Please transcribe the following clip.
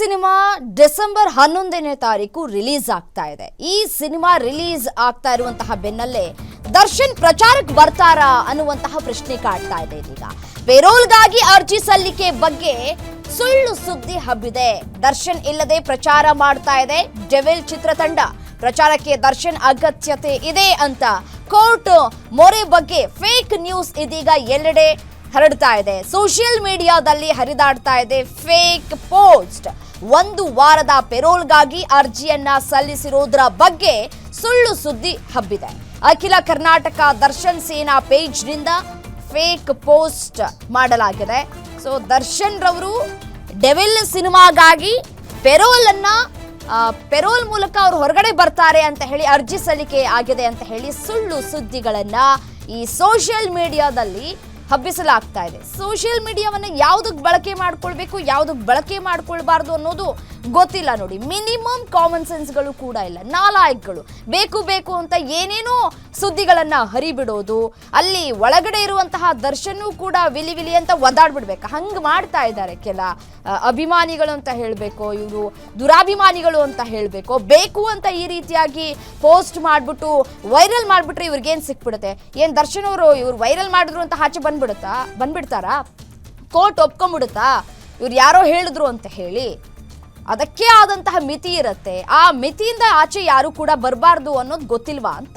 Cinema December ಹನ್ನೊಂದನೇ ತಾರೀಕು release ಆಗ್ತಾ ಇದೆ. ಈ ಸಿನಿಮಾ ರಿಲೀಸ್ ಆಗ್ತಾ ಇರುವಂತಹ ಬೆನ್ನಲ್ಲೇ ದರ್ಶನ್ ಪ್ರಚಾರಕ್ಕೆ ಬರ್ತಾರಾ ಅನ್ನುವಂತಹ ಪ್ರಶ್ನೆ ಕಾಡ್ತಾ ಇದೆ ಇದೀಗ. ಪೆರೋಲ್ಗಾಗಿ ಅರ್ಜಿ ಸಲ್ಲಿಕೆ ಬಗ್ಗೆ ಸುಳ್ಳು ಸುದ್ದಿ ಹಬ್ಬಿದೆ. ದರ್ಶನ್ ಇಲ್ಲದೆ ಪ್ರಚಾರ ಮಾಡ್ತಾ ಇದೆ. ಡೆವಿಲ್ ಚಿತ್ರತಂಡ. ಪ್ರಚಾರಕ್ಕೆ ದರ್ಶನ್ ಅಗತ್ಯತೆ ಇದೆ ಅಂತ ಕೋರ್ಟ್ ಮೊರೆ ಬಗ್ಗೆ ಫೇಕ್ ನ್ಯೂಸ್ ಇದೀಗ ಎಲ್ಲೆಡೆ ಹರಡ್ತಾ ಇದೆ. ಸೋಷಿಯಲ್ ಮೀಡಿಯಾದಲ್ಲಿ ಹರಿದಾಡ್ತಾ ಇದೆ ಫೇಕ್ ಪೋಸ್ಟ್. ಒಂದು ವಾರದ ಪೆರೋಲ್ಗಾಗಿ ಅರ್ಜಿಯನ್ನ ಸಲ್ಲಿಸಿರೋದ್ರ ಬಗ್ಗೆ ಸುಳ್ಳು ಸುದ್ದಿ ಹಬ್ಬಿದೆ. ಅಖಿಲ ಕರ್ನಾಟಕ ದರ್ಶನ್ ಸೇನಾ ಪೇಜ್ನಿಂದ ಫೇಕ್ ಪೋಸ್ಟ್ ಮಾಡಲಾಗಿದೆ. ಸೊ, ದರ್ಶನ್ ರವರು ಡೆವಿಲ್ ಸಿನಿಮಾಗಾಗಿ ಪೆರೋಲ್ ಅನ್ನ ಪೆರೋಲ್ ಮೂಲಕ ಅವ್ರು ಹೊರಗಡೆ ಬರ್ತಾರೆ ಅಂತ ಹೇಳಿ ಅರ್ಜಿ ಸಲ್ಲಿಕೆ ಆಗಿದೆ ಅಂತ ಹೇಳಿ ಸುಳ್ಳು ಸುದ್ದಿಗಳನ್ನ ಈ ಸೋಷಿಯಲ್ ಮೀಡಿಯಾದಲ್ಲಿ ಹಬ್ಬಿಸಲಾಗ್ತಾ ಇದೆ. ಸೋಷಿಯಲ್ ಮೀಡಿಯಾವನ್ನು ಯಾವುದಕ್ಕೆ ಬಳಕೆ ಮಾಡ್ಕೊಳ್ಬೇಕು ಯಾವುದಕ್ಕೆ ಬಳಕೆ ಮಾಡ್ಕೊಳ್ಬಾರ್ದು ಅನ್ನೋದು ಗೊತ್ತಿಲ್ಲ ನೋಡಿ. ಮಿನಿಮಮ್ ಕಾಮನ್ ಸೆನ್ಸ್ಗಳು ಕೂಡ ಇಲ್ಲ. ನಾಲಾಯಕ್ಗಳು. ಬೇಕು ಬೇಕು ಅಂತ ಏನೇನೋ ಸುದ್ದಿಗಳನ್ನು ಹರಿಬಿಡೋದು, ಅಲ್ಲಿ ಒಳಗಡೆ ಇರುವಂತಹ ದರ್ಶನೂ ಕೂಡ ವಿಲಿ ವಿಲಿ ಅಂತ ಒದಾಡ್ಬಿಡ್ಬೇಕು ಹಂಗೆ ಮಾಡ್ತಾ ಇದ್ದಾರೆ ಕೆಲ ಅಭಿಮಾನಿಗಳು ಅಂತ ಹೇಳಬೇಕು, ಇವರು ದುರಾಭಿಮಾನಿಗಳು ಅಂತ ಹೇಳಬೇಕು. ಬೇಕು ಅಂತ ಈ ರೀತಿಯಾಗಿ ಪೋಸ್ಟ್ ಮಾಡಿಬಿಟ್ಟು, ವೈರಲ್ ಮಾಡಿಬಿಟ್ರೆ ಇವ್ರಿಗೇನು ಸಿಕ್ಬಿಡುತ್ತೆ? ಏನು ದರ್ಶನ್ ಅವರು ಇವ್ರು ವೈರಲ್ ಮಾಡಿದ್ರು ಅಂತ ಆಚೆ ಬಂದ್ಬಿಡುತ್ತಾ? ಬಂದ್ಬಿಡ್ತಾರಾ? ಕೋರ್ಟ್ ಒಪ್ಕೊಂಡ್ಬಿಡುತ್ತಾ? ಇವ್ರು ಯಾರೋ ಹೇಳಿದ್ರು ಅಂತ ಹೇಳಿ. ಅದಕ್ಕೆ ಆದಂತಹ ಮಿತಿ ಇರುತ್ತೆ. ಆ ಮಿತಿಯಿಂದ ಆಚೆ ಯಾರು ಕೂಡ ಬರಬಾರ್ದು ಅನ್ನೋದು ಗೊತ್ತಿಲ್ವಾ ಅಂತ.